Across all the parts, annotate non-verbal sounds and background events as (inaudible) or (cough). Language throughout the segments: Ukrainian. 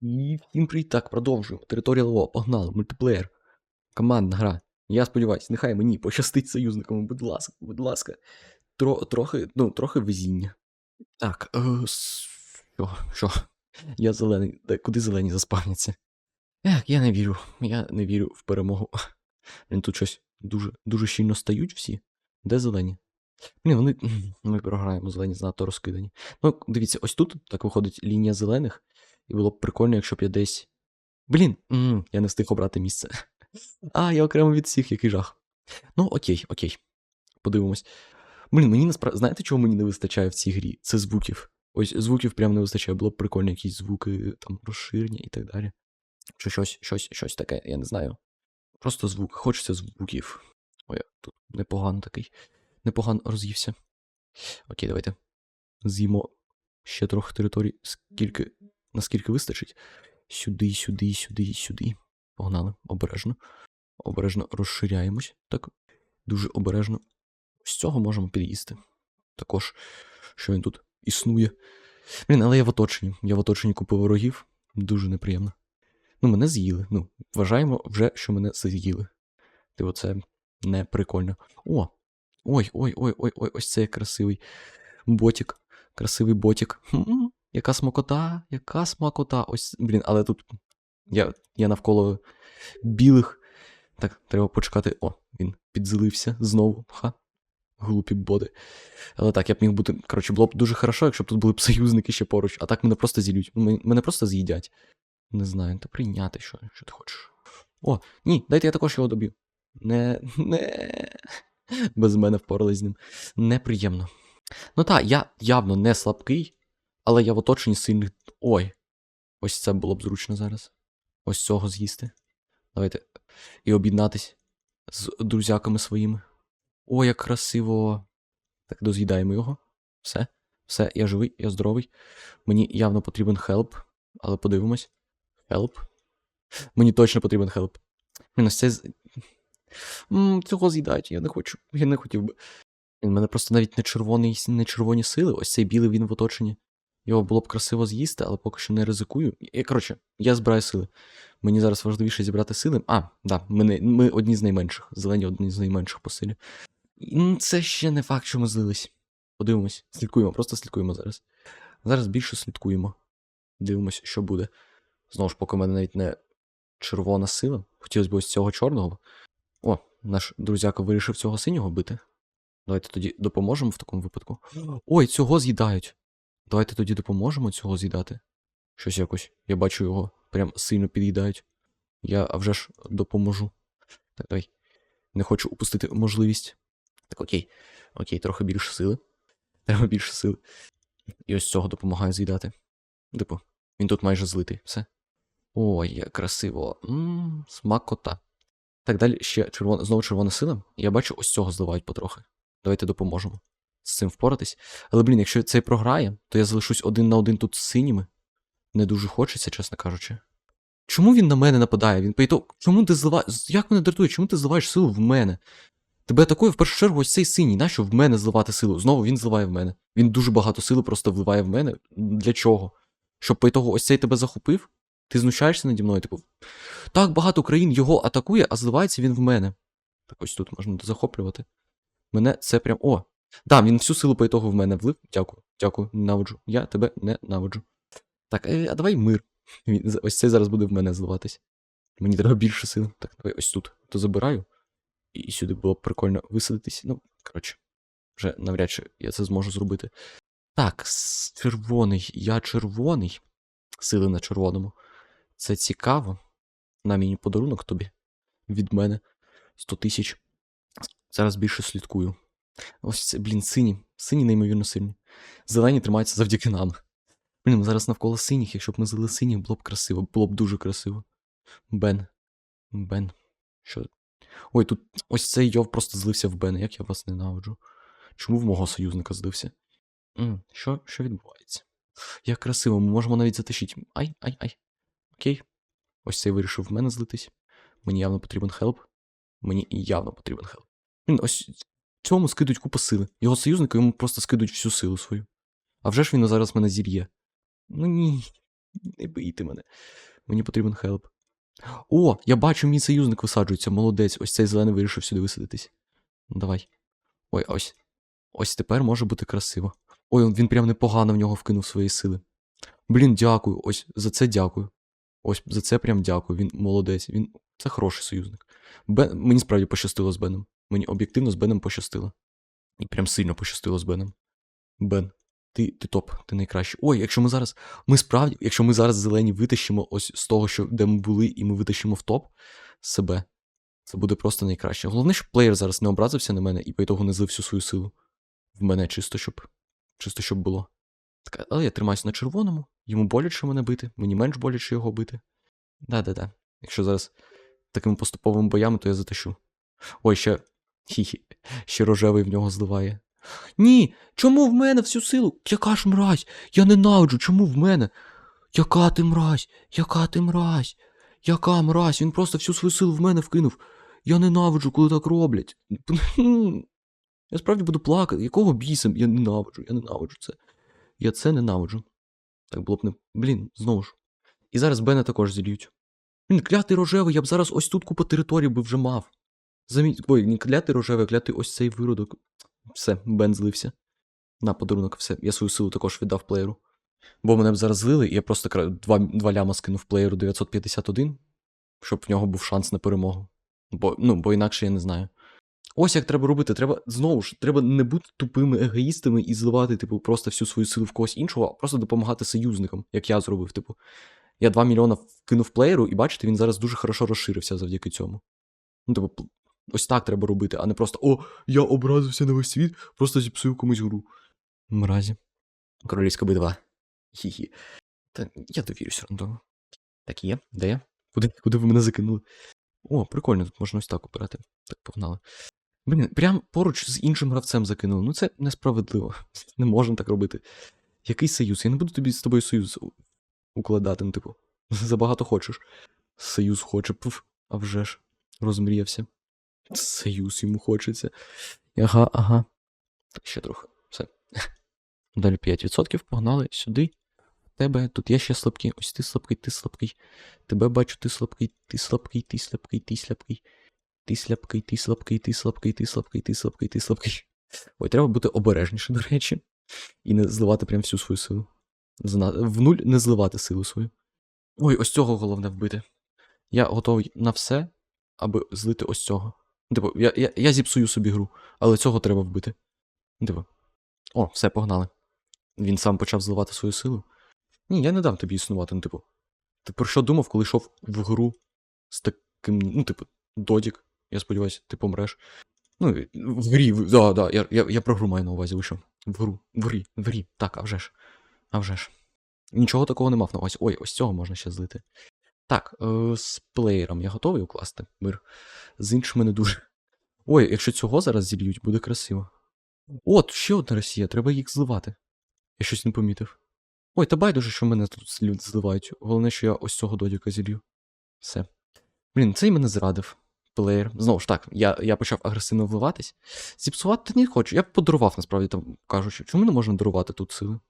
І всім привіт, так, продовжуємо. Територія ЛО, погнали, мультиплеєр. Командна гра. Я сподіваюся, нехай мені пощастить союзникам, будь ласка, будь ласка. Тро, трохи, ну, трохи везіння. Так, е, що, що? Я зелений. Де, куди зелені заспавняться? Ех, я не вірю. Я не вірю в перемогу. Блін, тут щось дуже, дуже щільно стають всі. Де зелені? Блін, вони. Ми програємо, зелені занадто розкидані. Ну, дивіться, ось тут так виходить лінія зелених. І було б прикольно, якщо б я десь. Блін, я не встиг обрати місце. (laughs) А, я окремо від всіх, який жах. Ну, окей, окей. Подивимось. Блін, мені насправді. Знаєте, чого мені не вистачає в цій грі? Це звуків. Ось звуків прям не вистачає. Було б прикольно, якісь звуки, там, розширення і так далі. Чи щось, щось, щось таке, я не знаю. Просто звук. Хочеться звуків. Ой, тут непогано такий. Непогано роз'ївся. Окей, давайте. З'їмо ще трохи територій, скільки, наскільки вистачить. Сюди, сюди, сюди, сюди. Погнали, обережно. Обережно розширяємось. Так. Дуже обережно. З цього можемо під'їсти. Також, що він тут існує. Блін, але я в оточенні. Я в оточенні купи ворогів. Дуже неприємно. Ну, мене з'їли. Ну, вважаємо вже, що мене з'їли. Типу, це не прикольно. О! Ой, ой, ой, ой, ой, ось це красивий ботик. Красивий ботик. Хм, яка смакота, яка смакота. Ось, блін, але тут я, я навколо білих. Так, треба почекати. О, він підзелився знову. Ха. Глупі боди. Але так, я б міг бути. Коротше, було б дуже хорошо, якщо б тут були б союзники ще поруч, а так мене просто зілють. Мене просто з'їдять. Не знаю, та прийняти, що, що ти хочеш. О, ні, дайте я також його доб'ю. Не. не. Без мене впорались з ним. Неприємно. Ну так, я явно не слабкий, але я в оточенні сильних. Ой. Ось це було б зручно зараз. Ось цього з'їсти. Давайте. І об'єднатись з друзяками своїми. О, як красиво. Так, доз'їдаємо його. Все. Все, я живий, я здоровий. Мені явно потрібен хелп, але подивимось. Хелп. Мені точно потрібен хелп. Ось це. Цього з'їдають, я не хочу. Я не хотів би. У мене просто навіть не, червоний, не червоні сили, ось цей білий він в оточенні. Його було б красиво з'їсти, але поки що не ризикую. І, коротше, я збираю сили. Мені зараз важливіше зібрати сили. А, да, ми, не, ми одні з найменших. Зелені одні з найменших по силі. І, Це ще не факт, що ми злились. Подивимось, слідкуємо, просто слідкуємо зараз. Зараз більше слідкуємо. Дивимось, що буде. Знову ж, поки в мене навіть не червона сила. Хотілося б ось цього чорного. О, наш друзяка вирішив цього синього бити. Давайте тоді допоможемо в такому випадку. Ой, цього з'їдають. Давайте тоді допоможемо цього з'їдати. Щось якось. Я бачу його прям сильно під'їдають. Я вже ж допоможу. Так, давай. Не хочу упустити можливість. Так, окей. Окей, трохи більше сили. Треба більше сили. І ось цього допомагаю з'їдати. Типу, він тут майже злитий. Все. Ой, як красиво. Ммм, смакота. Так далі ще червона, знову червона сила. Я бачу, ось цього зливають потрохи. Давайте допоможемо з цим впоратись. Але, блін, якщо цей програє, то я залишусь один на один тут з синіми. Не дуже хочеться, чесно кажучи. Чому він на мене нападає? Він поїто. Чому ти зливаєш. Як мене дратує? Чому ти зливаєш силу в мене? Тебе атакує в першу чергу ось цей синій. Нащо в мене зливати силу? Знову він зливає в мене. Він дуже багато сили просто вливає в мене. Для чого? Щоб ітогу ось цей тебе захопив? Ти знущаєшся наді мною, типу. Так багато країн його атакує, а зливається він в мене. Так ось тут можна захоплювати. Мене це прям. О! Да, він всю силу по ітогу в мене влив. Дякую, дякую, ненавиджу. Я тебе ненавиджу. Так, е, а давай мир. Ось цей зараз буде в мене зливатись. Мені треба більше сил. Так, давай ось тут. То забираю. І сюди було б прикольно висадитись. Ну, коротше, вже навряд чи я це зможу зробити. Так, червоний. Я червоний. Сили на червоному. Це цікаво. На мені подарунок тобі від мене 100 тисяч. Зараз більше слідкую. Ось це, блін, сині. Сині неймовірно сильні. Зелені тримаються завдяки нам. Блін, зараз навколо синіх. Якщо б ми злили синіх, було б красиво, було б дуже красиво. Бен. Бен. Що? Ой, тут ось цей йов просто злився в Бен. Як я вас ненавиджу. Чому в мого союзника злився? М, що, що відбувається? Як красиво, ми можемо навіть затишити. Ай, ай, ай. Окей. Ось цей вирішив в мене злитись. Мені явно потрібен хелп. Мені явно потрібен хелп. Він ось цьому скидуть купу сили. Його союзники йому просто скидуть всю силу свою. А вже ж він зараз мене зіб'є. Ну ні. Не бийте мене. Мені потрібен хелп. О, я бачу, мій союзник висаджується, молодець. Ось цей зелений вирішив сюди висадитись. Ну, давай. Ой, ось. Ось тепер може бути красиво. Ой, він прям непогано в нього вкинув свої сили. Блін, дякую. Ось за це дякую. Ось за це прям дякую. Він молодець. Він це хороший союзник. Бен... Мені справді пощастило з Беном. Мені об'єктивно з Беном пощастило. І прям сильно пощастило з Беном. Бен, ти, ти топ, ти найкращий. Ой, якщо ми зараз. Ми справді, якщо ми зараз зелені витащимо ось з того, що де ми були, і ми витащимо в топ себе, це буде просто найкраще. Головне, щоб плеєр зараз не образився на мене і по ітогу не злив всю свою силу. В мене чисто, щоб. Чисто щоб було. Так, але я тримаюся на червоному, йому боляче мене бити, мені менш боляче його бити. Да-да-да. Якщо зараз такими поступовими боями, то я затащу. Ой, ще. Хі-хі. Ще рожевий в нього зливає. Ні, чому в мене всю силу? Яка ж мразь? Я ненавиджу, чому в мене? Яка ти мразь? Яка ти мразь? Яка мразь? Він просто всю свою силу в мене вкинув. Я ненавиджу, коли так роблять. Я справді буду плакати. Якого біса? Я ненавиджу, я ненавиджу це. Я це ненавиджу. Так було б не. Блін, знову ж. І зараз Бена також зільють. Він клятий рожевий, я б зараз ось тут купу території би вже мав. Заміть. Ой, не клятий рожевий, а клятий ось цей виродок. Все, Бен злився. На подарунок, все. Я свою силу також віддав плеєру. Бо мене б зараз злили, і я просто кра- два, два ляма скинув плеєру 951, щоб в нього був шанс на перемогу. Бо, ну, бо інакше я не знаю. Ось як треба робити. Треба знову ж, треба не бути тупими егоїстами і зливати, типу, просто всю свою силу в когось іншого, а просто допомагати союзникам, як я зробив. Типу, я 2 мільйона вкинув плеєру, і бачите, він зараз дуже хорошо розширився завдяки цьому. Ну, типу, ось так треба робити, а не просто о, я образився на весь світ, просто зіпсую комусь гру. Мразі. Королівська битва. Хі-хі. Та я довірюсь рандому. Так є, де я? Куди, куди ви мене закинули? О, прикольно, тут можна ось так обирати. Так, погнали. Блін, прям поруч з іншим гравцем закинули. Ну це несправедливо. (laughs) Не можна так робити. Який союз? Я не буду тобі з тобою союз укладати, ну, типу. (laughs) Забагато хочеш. Союз хоче, пф, а вже ж. Розмріявся. Союз йому хочеться. Ага, ага. Ще трохи. Все. Далі 5%. Погнали сюди. Тебе тут є ще слабкі. Ось ти слабкий, ти слабкий. Тебе бачу, ти слабкий, ти слабкий, ти слабкий, ти слабкий. Ти слабкий, ти слабкий, ти слабкий, ти слабкий, ти слабкий, ти слабкий. Ой, треба бути обережніше, (laughs) до речі. І не зливати прям всю свою силу. В нуль не зливати силу свою. Ой, ось цього головне вбити. Я готовий на все, аби злити ось цього. Типу, я, я, я зіпсую собі гру, але цього треба вбити. Типу. О, все, погнали. Він сам почав зливати свою силу. Ні, я не дам тобі існувати, ну, типу. Ти про що думав, коли йшов в гру з таким, ну, типу, додік, я сподіваюся, ти помреш. Ну, в грі, в- да, да, я, я, я про гру маю на увазі вийшов. В гру, в грі, в грі. Так, а вже ж. А вже ж. Нічого такого не мав на увазі. Ой, ось цього можна ще злити. Так, е, з плеєром я готовий укласти мир. З іншими не дуже. Ой, якщо цього зараз зільють, буде красиво. От, ще одна Росія, треба їх зливати. Я щось не помітив. Ой, та байдуже, що мене тут люди зливають. Головне, що я ось цього додіка зілью. Все. Блін, цей мене зрадив. Плеєр. Знову ж так, я, я почав агресивно вливатись. Зіпсувати не хочу. Я б подарував, насправді, там кажучи. Чому не можна дарувати тут сили?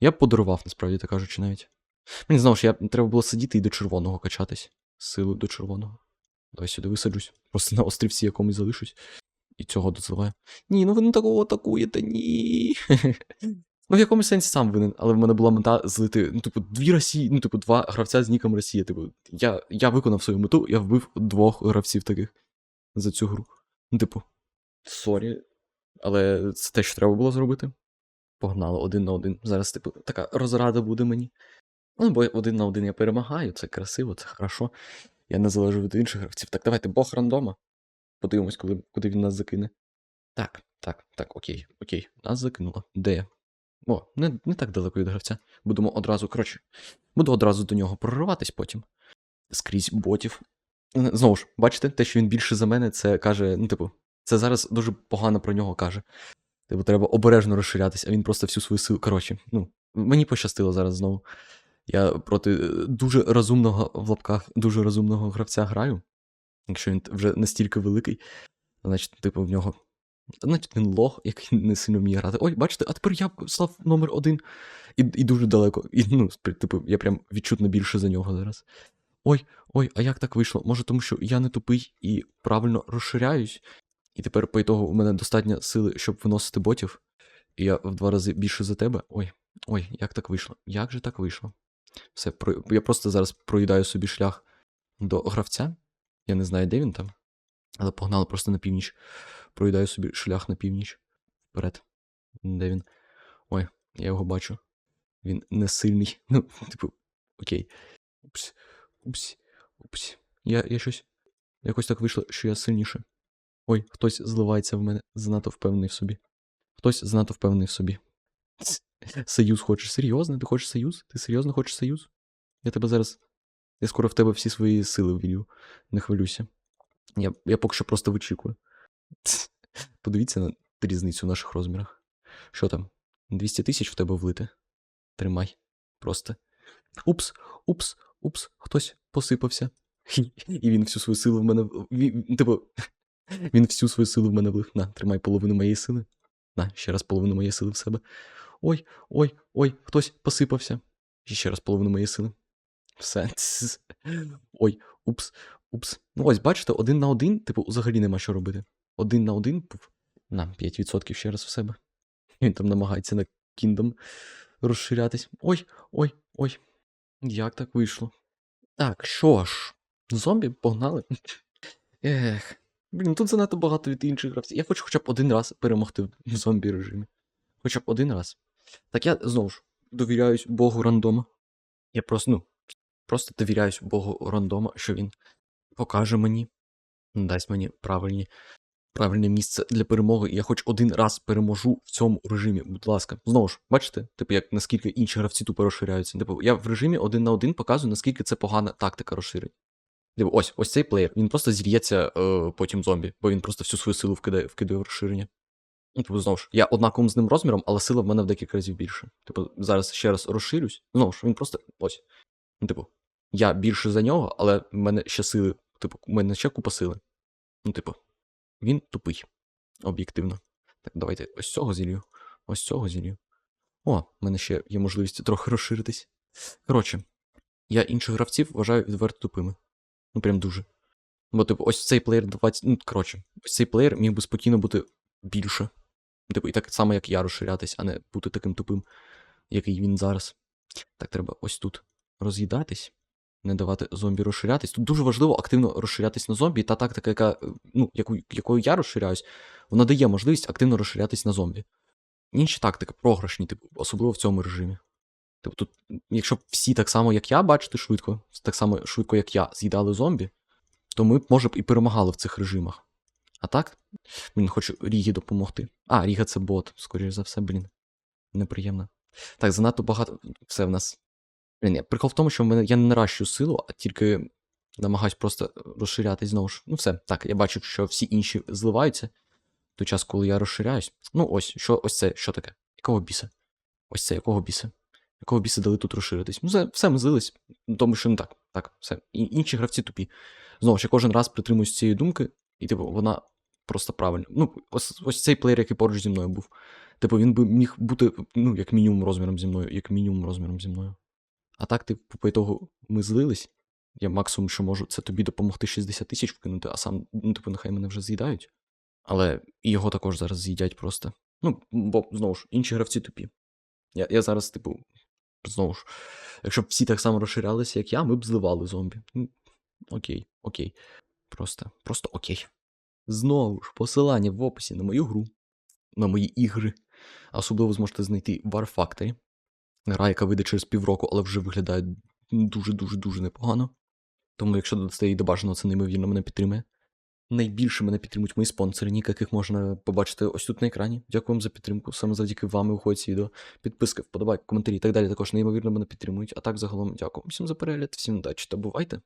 Я б подарував, насправді, так кажучи, навіть. Мені знову ж, я треба було сидіти і до червоного качатись. Силу до червоного. Давай сюди висаджусь. Просто на острівці якомусь залишусь. І цього дозливаю. Ні, ну ви не такого атакуєте, ні. (laughs) Ну, в якомусь сенсі сам винен, але в мене була мета злити, ну, типу, дві Росії, ну, типу, два гравця з ніком Росія. Типу, я, я виконав свою мету, я вбив двох гравців таких за цю гру. Ну, типу, сорі, але це те, що треба було зробити. Погнали один на один. Зараз, типу, така розрада буде мені. Ну, бо один на один я перемагаю, це красиво, це хорошо. Я не залежу від інших гравців. Так, давайте Бог рандома. Подивимось, коли, куди він нас закине. Так, так, так, окей, окей. Нас закинуло. Де я? О, не, не так далеко від гравця. Будемо одразу, коротше, буду одразу до нього прориватись потім. Скрізь ботів. Е, Знову ж, бачите, те, що він більше за мене, це каже, ну, типу, це зараз дуже погано про нього каже. Типу, треба обережно розширятись, а він просто всю свою силу. Коротше, ну, мені пощастило зараз знову. Я проти е, дуже розумного в лапках, дуже розумного гравця граю. Якщо він вже настільки великий, значить, типу, в нього Значить, він лох, який не сильно вміє грати. Ой, бачите, а тепер я став номер один. І, і дуже далеко. І, ну, типу, я прям відчутно більше за нього зараз. Ой, ой, а як так вийшло? Може, тому що я не тупий і правильно розширяюсь. І тепер по ітогу у мене достатньо сили, щоб виносити ботів. І я в два рази більше за тебе. Ой, ой, як так вийшло? Як же так вийшло? Все, я просто зараз проїдаю собі шлях до гравця. Я не знаю, де він там. Але погнали просто на північ. Проїдаю собі шлях на північ. Вперед. Де він? Ой, я його бачу. Він не сильний. (laughs) Ну, типу, окей. Упс, упс, упс. Я, я щось. Якось так вийшло, що я сильніше. Ой, хтось зливається в мене, занадто впевнений в собі. Хтось занадто впевнений в собі. Ц, Союз хочеш? Серйозно? Ти хочеш союз? Ти серйозно хочеш союз? Я тебе зараз. Я скоро в тебе всі свої сили ввілю. Не хвилюйся. Я, я поки що просто вичікую. (laughs) Подивіться на різницю в наших розмірах. Що там? 200 тисяч в тебе влити? Тримай. Просто. Упс, упс, упс, хтось посипався. (laughs) І він всю свою силу в мене. Він, типу, (laughs) він всю свою силу в мене влив. На, тримай половину моєї сили. На, ще раз половину моєї сили в себе. Ой, ой, ой, хтось посипався. І ще раз половину моєї сили. Все. (laughs) Ой, упс, упс. Ну ось, бачите, один на один, типу, взагалі нема що робити. Один на один, пуф. На, 5% ще раз в себе. (laughs) Він там намагається на кіндом розширятись. Ой, ой, ой. Як так вийшло? Так, що ж, зомбі погнали. (laughs) Ех. Блін, тут занадто багато від інших гравців. Я хочу хоча б один раз перемогти в зомбі режимі. Хоча б один раз. Так я знову ж довіряюсь Богу рандома. Я просто, ну, просто довіряюсь Богу рандома, що він покаже мені, дасть мені правильні, правильне місце для перемоги. І я хоч один раз переможу в цьому режимі. Будь ласка, знову ж, бачите, типу, як наскільки інші гравці тупо розширяються. Типу, я в режимі один на один показую, наскільки це погана тактика розширення. Типу, ось, ось цей плеєр, він просто зільється е, потім зомбі, бо він просто всю свою силу вкидає, вкидає в розширення. Ну, типу, знову ж, я однаковим з ним розміром, але сила в мене в декілька разів більше. Типу, зараз ще раз розширюсь. Знову ж, він просто ось. Ну, типу, я більше за нього, але в мене ще сили. Типу, у мене ще купа сили. Ну, типу, він тупий. Об'єктивно. Так, давайте ось цього зілью. Ось цього зілью. О, в мене ще є можливість трохи розширитись. Коротше, я інших гравців вважаю відверто тупими. Ну, прям дуже. Бо, типу, ось цей плеєр 20. Ну, коротше, ось цей плеєр міг би спокійно бути більше. Типу, і так само, як я розширятись, а не бути таким тупим, який він зараз. Так, треба ось тут роз'їдатись, не давати зомбі розширятись. Тут дуже важливо активно розширятись на зомбі. Та тактика, яка, е, ну, яку, якою я розширяюсь, вона дає можливість активно розширятись на зомбі. Інші тактики програшні, типу, особливо в цьому режимі. Типу, тут, якщо б всі так само, як я, бачите, швидко, так само швидко, як я, з'їдали зомбі, то ми може б, і перемагали в цих режимах. А так, він хоче Рігі допомогти. А, Ріга це бот, скоріш за все, блін. Неприємно. Так, занадто багато. Все в нас. Блін, прикол в тому, що в мене я не наращую силу, а тільки намагаюсь просто розширятись знову ж. Ну, все. Так, я бачу, що всі інші зливаються. В той час, коли я розширяюсь. Ну, ось, що, ось це, що таке? Якого біса? Ось це, якого біса? Якого біса дали тут розширитись? Ну, все, все ми злились, тому що не так. Так, все. І інші гравці тупі. Знову ж, я кожен раз притримуюсь цієї думки, і, типу, вона просто правильна. Ну, ось, ось цей плеєр, який поруч зі мною був. Типу, він би міг бути, ну, як мінімум розміром зі мною, як мінімум розміром зі мною. А так, типу, по ітогу ми злились. Я максимум, що можу, це тобі допомогти 60 тисяч вкинути, а сам, ну, типу, нехай мене вже з'їдають. Але його також зараз з'їдять просто. Ну, бо, знову ж, інші гравці тупі. Я, я зараз, типу, знову ж, якщо б всі так само розширялися, як я, ми б зливали зомбі. Ну, Окей, окей. Просто, просто окей. Знову ж, посилання в описі на мою гру, на мої ігри. Особливо зможете знайти War Factory. Гра, яка вийде через півроку, але вже виглядає дуже-дуже дуже непогано. Тому, якщо додасте її до бажаного, це неймовірно мене підтримує. Найбільше мене підтримують мої спонсори, ніяк яких можна побачити ось тут на екрані. Дякую вам за підтримку. Саме завдяки вам виходить ці відео. Підписки, вподобайки, коментарі і так далі також неймовірно мене підтримують. А так загалом дякую всім за перегляд, всім удачі та бувайте!